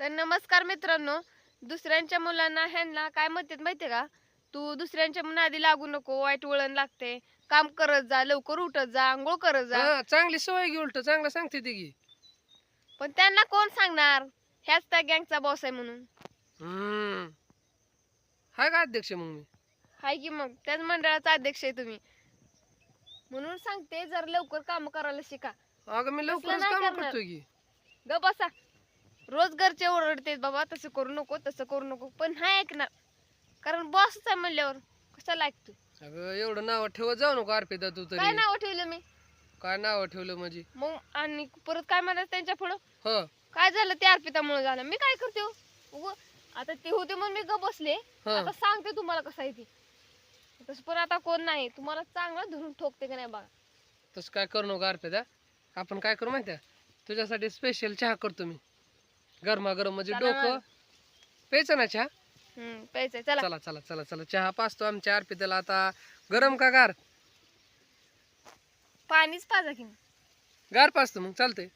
तर नमस्कार मित्रांनो दुसऱ्यांच्या मुलांना ह्यांना काय म्हणतात माहितीये का? तू दुसऱ्यांच्या मुला आधी लागू नको वाईट वळण लागते. काम करत जा लवकर उठत जा आंघोळ करत जा. हा चांगली सवय घे उलट चांगलं सांगते ती की पण त्यांना कोण सांगणार? ह्याच त्या गँगचा बॉस आहे म्हणून. हम्म. हाय का अध्यक्ष मग मी? हाय की मग त्याच मंडळाचा अध्यक्ष आहे तुम्ही. म्हणून सांगते जर लवकर काम करायला शिका. अगं मी लवकरच नाही काम करणार. करतोय की. ग बसा. रोज घरचे ओरडतेत बाबा तसं करू नको तसं करू नको. पण हा ऐकणार. कारण बॉसच आहे म्हणल्यावर कशाला ऐकतो अगं एवढं नाव ठेवत जाऊ नको अर्पिता तू काय तरी नाव ठेवलं मी? काय नाव ठेवलं म्हणजे? मग आणि परत काय म्हणायचं त्यांच्या पुढं? ह. काय झालं ते अर्पितामुळे झालं मी काय करते हो? उगं, आता ते होते म्हणून मी ग बसले. हा. आता सांगते तुम्हाला कसं आहे ती. तसं पण आता कोण नाही. तुम्हाला चांगलं धरून ठोकते का नाही बघा. तसं काय करू नको अर्पिता. आपण काय करू माहिती तुझ्यासाठी स्पेशल चहा करतो मी. गरमागरम म्हणजे चला डोकं मग. प्यायचं ना चहा? हम्म प्यायचंय चला. चला चला चला चला. चहा पाचतो आमच्या अर्पिताला आता. गरम का गार? पाणीच पाजा की गार पाचतो मग चालतंय.